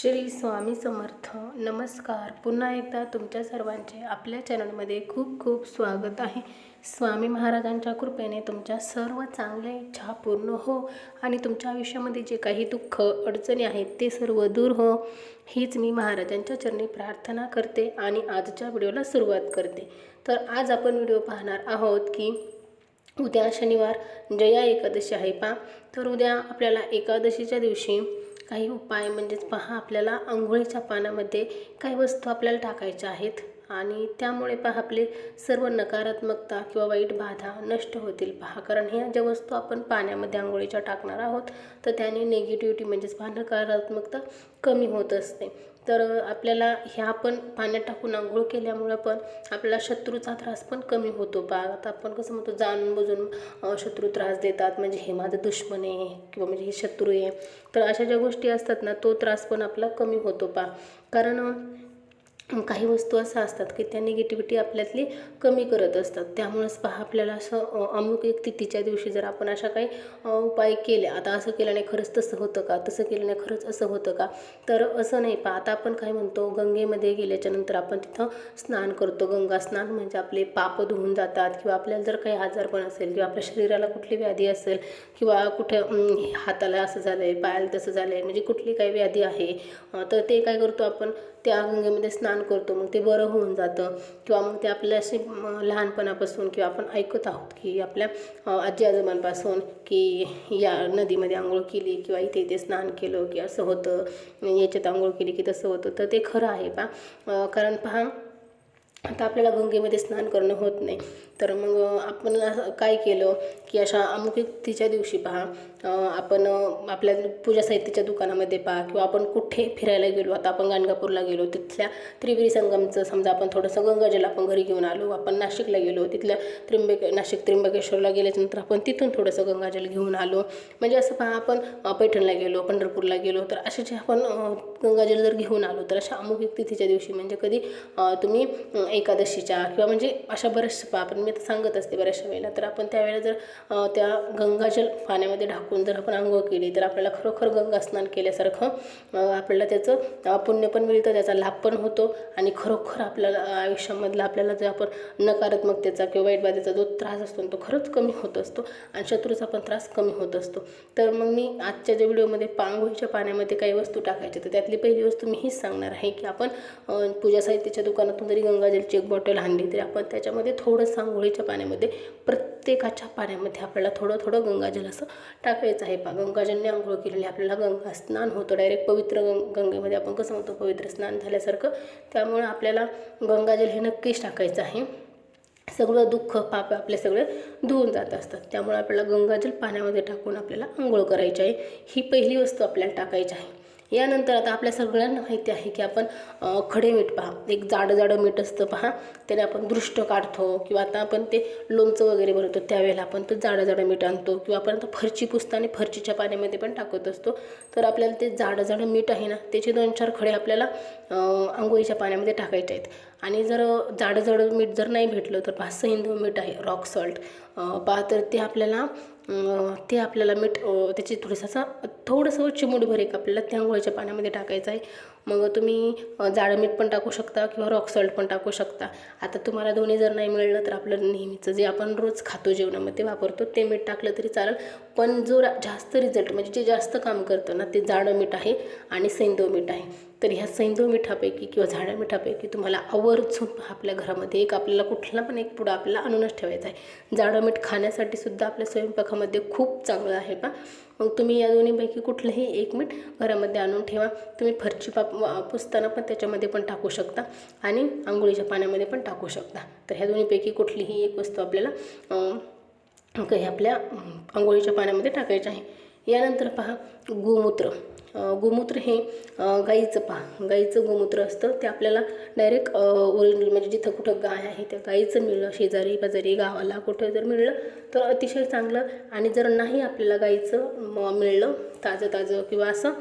श्री स्वामी समर्थ. नमस्कार. पुन्हा एकदा तुमच्या सर्वांचे आपल्या चॅनलमध्ये खूप खूप स्वागत आहे. स्वामी महाराजांच्या कृपेने तुमच्या सर्व चांगल्या इच्छा पूर्ण हो आणि तुमच्या आयुष्यामध्ये जे काही दुःख अडचणी आहेत ते सर्व दूर हो. हीच मी महाराजांच्या चरणी प्रार्थना करते आणि आजच्या व्हिडिओला सुरुवात करते. तर आज आपण व्हिडिओ पाहणार आहोत की उद्या शनिवार जया एकादशी आहे पा तर उद्या आपल्याला एकादशीच्या दिवशी काही उपाय म्हणजेच पहा आपल्याला आंघोळीच्या पाण्यामध्ये काही वस्तू आपल्याला टाकायच्या आहेत. आणि त्यामुळे पहा आपले सर्व नकारात्मकता किंवा वाईट बाधा नष्ट होतील पहा. कारण ह्या ज्या वस्तू आपण पाण्यामध्ये आंघोळीच्या टाकणार आहोत तर त्याने निगेटिव्हिटी म्हणजेच पहा नकारात्मकता कमी होत असते. तर आपल्याला ह्या आपण पाण्यात टाकून आंघोळ केल्यामुळं पण आपल्याला शत्रूचा त्रास पण कमी होतो पा आता आपण कसं म्हणतो जाणून बुजून शत्रू त्रास देतात. म्हणजे हे माझं दुश्मन आहे किंवा म्हणजे हे शत्रू आहे. तर अशा ज्या गोष्टी असतात ना तो त्रास पण आपला कमी होतो पा कारण काही वस्तू अशा असतात की त्या निगेटिव्हिटी आपल्यातली कमी करत असतात. त्यामुळेच पहा आपल्याला असं अमुक एक तिथीच्या दिवशी जर आपण अशा काही उपाय केले आता असं केल्याने खरंच तसं होतं का तसं केल्याने खरंच असं होतं का तर असं नाही पहा. आता आपण काय म्हणतो गंगेमध्ये गेल्याच्यानंतर आपण तिथं स्नान करतो. गंगा स्नान म्हणजे आपले पाप धुवून जातात किंवा आपल्याला जर काही आजारपण असेल किंवा आपल्या शरीराला कुठली व्याधी असेल किंवा कुठे हाताला असं झालं आहे पायाला तसं झालं आहे म्हणजे कुठली काही व्याधी आहे तर ते काय करतो आपण त्या गंगेमध्ये स्नान करतो मग ते बरं होऊन जातं. किंवा मग ते आपल्या असे लहानपणापासून किंवा आपण ऐकत आहोत की आपल्या आजी आजोबांपासून की या नदीमध्ये आंघोळ केली किंवा इथे इथे स्नान केलं की असं होतं याच्यात आंघोळ केली की तसं होतं तर ते खरं आहे पा कारण पहा आता आपल्याला गंगेमध्ये स्नान करणं होत नाही. तर मग आपण असं काय केलं की अशा अमुक तिच्या दिवशी पहा आपण आपल्या पूजा साहित्याच्या दुकानामध्ये पहा किंवा आपण कुठे फिरायला गेलो आता आपण गाणगापूरला गेलो तिथल्या त्रिवेणी संगमचं समजा आपण थोडंसं गंगाजल आपण घरी घेऊन आलो आपण नाशिकला गेलो तिथल्या त्र्यंबक नाशिक त्र्यंबकेश्वरला गेल्याच्यानंतर आपण तिथून थोडंसं गंगाजल घेऊन आलो. म्हणजे असं पहा आपण पैठणला गेलो पंढरपूरला गेलो तर असे जे आपण गंगाजल जर घेऊन आलो तर अशा अमुक एक तिथीच्या दिवशी म्हणजे कधी तुम्ही एकादशीच्या किंवा म्हणजे अशा बऱ्याचशा पहा आपण मी तर सांगत असते बऱ्याचशा वेळेला तर आपण त्यावेळेला जर त्या गंगाजल पाण्यामध्ये टाकून जर आपण आंघोळ केली तर आपल्याला खरोखर गंगा स्नान केल्यासारखं आपल्याला त्याचं पुण्य पण मिळतं त्याचा लाभ पण होतो आणि खरोखर आपल्याला आयुष्यामधला आपल्याला जे आपण नकारात्मकतेचा किंवा वाईट बाधेचा जो त्रास असतो तो खरंच कमी होत असतो आणि शत्रूचा पण त्रास कमी होत असतो. तर मग मी आजच्या ज्या व्हिडिओमध्ये पांघोळीच्या पाण्यामध्ये काही वस्तू टाकायच्या तर त्यातली पहिली वस्तू मी हीच सांगणार आहे की आपण पूजा साहित्याच्या दुकानातून जरी गंगाजलची एक बॉटल आणली तरी आपण त्याच्यामध्ये थोडं आंघोळीच्या पाण्यामध्ये प्रत्येकाच्या पाण्यामध्ये आपल्याला थोडं थोडं गंगाजल असं टाकायचं आहे. पा गंगाजलने आंघोळ केलेली आपल्याला गंगा स्नान होतं. डायरेक्ट पवित्र गंग गंगेमध्ये आपण कसं म्हणतो? पवित्र स्नान झाल्यासारखं. त्यामुळे आपल्याला गंगाजल हे नक्कीच टाकायचं आहे. सगळं दुःख पाप आपले सगळे धुवून जात असतात. त्यामुळे आपल्याला गंगाजल पाण्यामध्ये टाकून आपल्याला आंघोळ करायची आहे. ही पहिली वस्तू आपल्याला टाकायची आहे. यानंतर आता आपल्या सगळ्यांना माहिती आहे की आपण खडे मीठ पहा. एक जाडं जाडं मीठ असतं पहा. त्याने आपण दृष्ट काढतो किंवा आता आपण ते लोणचं वगैरे बनवतो त्यावेळेला आपण ते जाडं जाडं मीठ आणतो किंवा आपण आता फरची आणि फरचीच्या पाण्यामध्ये पण टाकत असतो. तर आपल्याला ते जाडं जाडं मीठ आहे ना त्याचे दोन चार खडे आपल्याला आंघोळीच्या पाण्यामध्ये टाकायचे आहेत. आणि जर जाडं जाडं मीठ जर नाही भेटलं तर पाच हिंदू मीठ आहे रॉक सॉल्ट. पहा तर ते आपल्याला ते आपल्याला मीठ त्याची थोडंसं थोडंसं चिमूटभर एक आपल्याला त्या आंघोळीच्या पाण्यामध्ये टाकायचं आहे. मग तुम्ही जाडं मीठ पण टाकू शकता किंवा रॉक सॉल्ट पण टाकू शकता. आता तुम्हाला दोन्ही जर नाही मिळलं तर आपलं नेहमीचं जे आपण रोज खातो जेवणामध्ये वापरतो ते मीठ टाकलं तरी चालेल. पण जो रा- जास्त रिझल्ट म्हणजे जे जास्त काम करतं ना ते जाडं मीठ आहे आणि सैंदव मीठ आहे. तर ह्या सैंदव मिठापैकी किंवा झाडं मिठापैकी तुम्हाला आवर्जून आपल्या घरामध्ये एक आपल्याला कुठला पण एक पुढं आपल्याला आणूनच ठेवायचा आहे. जाडं मीठ खाण्यासाठी सुद्धा आपल्या स्वयंपाकामध्ये खूप चांगलं आहे पा मग तुम्ही या दोन्हीपैकी कुठलंही एक मीठ घरामध्ये आणून ठेवा. तुम्ही फरची पाप पुसताना पण त्याच्यामध्ये पण टाकू शकता आणि आंघोळीच्या पाण्यामध्ये पण टाकू शकता. तर ह्या दोन्हीपैकी कुठलीही एक वस्तू आपल्याला काही आपल्या आंघोळीच्या पाण्यामध्ये टाकायची आहे. यानंतर पहा गोमूत्र. गोमूत्र हे गाईचं पहा. गाईचं गोमूत्र असतं ते आपल्याला डायरेक्ट ओरिजिनल म्हणजे जिथं कुठं गाय आहे त्या गाईचं मिळलं शेजारी पाजारी गावाला कुठं जर मिळलं तर अतिशय चांगलं. आणि जर नाही आपल्याला गाईचं मिळलं ताजं ताजं किंवा असं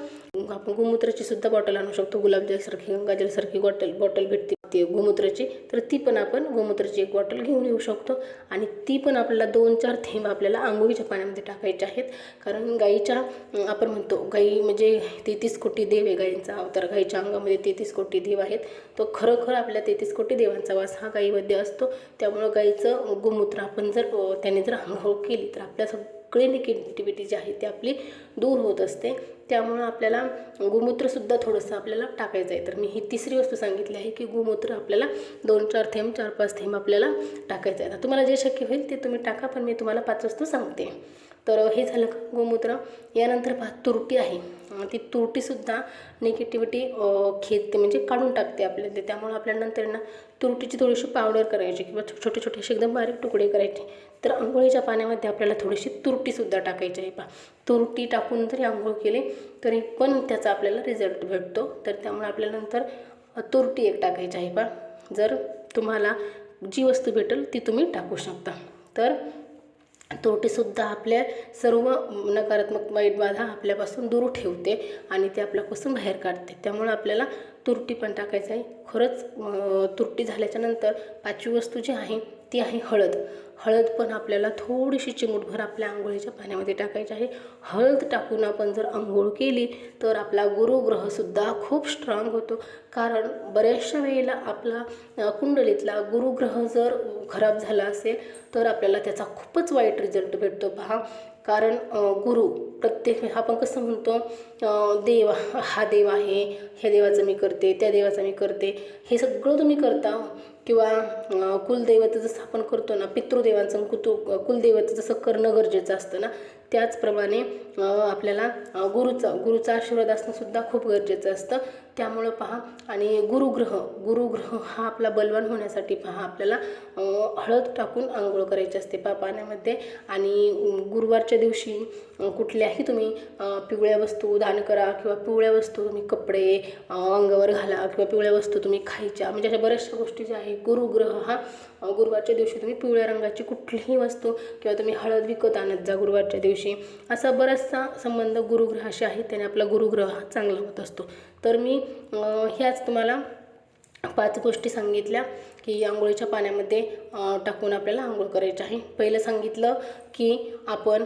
आपण गोमूत्राची सुद्धा बॉटल आणू शकतो गुलाबजलसारखी गंगाजलसारखी बॉटल बॉटल भेटते. ते गोमूत्राची तर ती पण आपण गोमूत्राची एक बॉटल घेऊन येऊ शकतो. आणि ती पण आपल्याला दोन चार थेंब आपल्याला आंघोळीच्या पाण्यामध्ये टाकायचे आहेत. कारण गाईच्या आपण म्हणतो गाई म्हणजे तेहतीस कोटी देव आहे गाईंचा तर गाईच्या अंगामध्ये तेहतीस कोटी देव आहेत. तो खरोखर आपल्या तेहतीस कोटी देवांचा वास हा गाईमध्ये असतो. त्यामुळं गाईचं गोमूत्र आपण जर त्याने जर आंघोळ केली तर आपल्या सगळी निगेटिव्हिटी जी आहे ती आपली दूर होत असते. त्यामुळं आपल्याला गोमूत्रसुद्धा थोडंसं आपल्याला टाकायचं आहे. तर मी ही तिसरी वस्तू सांगितली आहे की गोमूत्र आपल्याला दोन चार थेंब चार पाच थेंब आपल्याला टाकायचं आहे. आता तुम्हाला जे शक्य होईल ते तुम्ही टाका पण मी तुम्हाला पाच वस्तू सांगते. तर हे झालं का? गोमूत्र. यानंतर पहा तुरटी आहे. ती तुरटीसुद्धा निगेटिव्हिटी खेचते म्हणजे काढून टाकते आपल्याला. ते त्यामुळे आपल्याला नंतर ना तुरटीची थोडीशी पावडर करायची किंवा छोटे छोटे असे एकदम बारीक तुकडे करायचे. तर आंघोळीच्या पाण्यामध्ये आपल्याला थोडीशी तुरटीसुद्धा टाकायची आहे. पहा तुरटी टाकून जरी आंघोळ केली तरी पण त्याचा आपल्याला रिझल्ट भेटतो. तर त्यामुळे आपल्याला नंतर तुरटी एक टाकायची आहे. पहा जर तुम्हाला जी वस्तू भेटेल ती तुम्ही टाकू शकता. तर तोटेसुद्धा आपल्या सर्व नकारात्मक वाईट बाधा आपल्यापासून दूर ठेवते आणि ते आपल्यापासून बाहेर काढते. त्यामुळं आपल्याला तुरटी पण टाकायचं आहे. खरंच तुरटी झाल्याच्यानंतर पाचवी वस्तू जी आहे ती आहे हळद. हळद पण आपल्याला थोडीशी चिमूटभर आपल्या आंघोळीच्या पाण्यामध्ये टाकायची आहे. हळद टाकून आपण जर आंघोळ केली तर आपला गुरुग्रहसुद्धा खूप स्ट्रॉंग होतो. कारण बऱ्याचशा वेळेला आपला कुंडलीतला गुरुग्रह जर खराब झाला असेल तर आपल्याला त्याचा खूपच वाईट रिझल्ट भेटतो. पहा कारण गुरु प्रत्येक आपण कसं म्हणतो देव हा देव आहे ह्या देवाचं मी करते त्या देवाचं मी करते हे सगळं तुम्ही करता. किंवा अ, कुलदैवत जसं आपण करतो ना पितृदेवांचं कुतु कुलदैवत जसं करणं गरजेचं असतं ना त्याचप्रमाणे आपल्याला गुरुचा गुरुचा आशीर्वाद असणंसुद्धा खूप गरजेचं असतं. त्यामुळं पहा आणि गुरुग्रह गुरुग्रह हा आपला बलवान होण्यासाठी पहा आपल्याला हळद टाकून आंघोळ करायची असते पहा पाण्यामध्ये. आणि गुरुवारच्या दिवशी कुठल्याही तुम्ही पिवळ्या वस्तू दान करा किंवा पिवळ्या वस्तू तुम्ही कपडे अंगावर घाला किंवा पिवळ्या वस्तू तुम्ही खायच्या. म्हणजे अशा बऱ्याचशा गोष्टी ज्या आहे गुरुग्रह हा गुरुवारच्या दिवशी तुम्ही पिवळ्या रंगाची कुठलीही वस्तू किंवा तुम्ही हळद विकत आणत जा गुरुवारच्या दिवशी. असा बराचसा संबंध गुरुग्रहाशी आहे त्याने आपला गुरुग्रह हा चांगला होत असतो. तर मी ह्याच तुम्हाला पाच गोष्टी सांगितल्या की आंघोळीच्या पाण्यामध्ये टाकून आपल्याला आंघोळ करायची आहे. पहिलं सांगितलं की आपण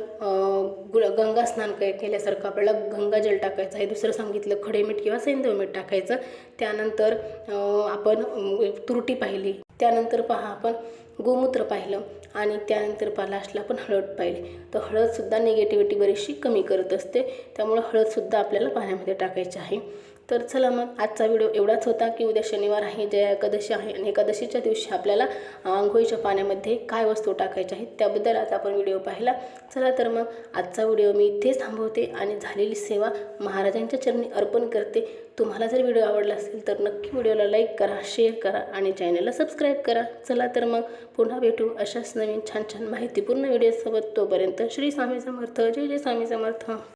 गुल गंगा स्नान केल्यासारखं आपल्याला गंगाजल टाकायचं आहे. दुसरं सांगितलं खडे मीठ किंवा सेंदव मीठ टाकायचं. त्यानंतर आपण तुरटी पाहिली. त्यानंतर पहा आपण गोमूत्र पाहिलं आणि त्यानंतर पहा लास्टला आपण हळद पाहिली. तर हळदसुद्धा निगेटिव्हिटी बरीचशी कमी करत असते. त्यामुळं हळदसुद्धा आपल्याला पाण्यामध्ये टाकायची आहे. तर चला मग आजचा व्हिडिओ एवढाच होता की उद्या शनिवार आहे जया एकादशी आहे आणि एकादशीच्या दिवशी आपल्याला आंघोळीच्या पाण्यामध्ये काय वस्तू टाकायच्या आहेत त्याबद्दल आज आपण व्हिडिओ पाहिला. चला तर मग आजचा व्हिडिओ मी इथेच थांबवते आणि झालेली सेवा महाराजांच्या चरणी अर्पण करते. तुम्हाला जर व्हिडिओ आवडला असेल तर नक्की व्हिडिओला लाईक करा शेअर करा आणि चॅनलला सबस्क्राईब करा. चला तर मग पुन्हा भेटू अशाच नवीन छान छान माहितीपूर्ण व्हिडिओसोबत. तोपर्यंत श्री स्वामी समर्थ जय जय स्वामी समर्थ.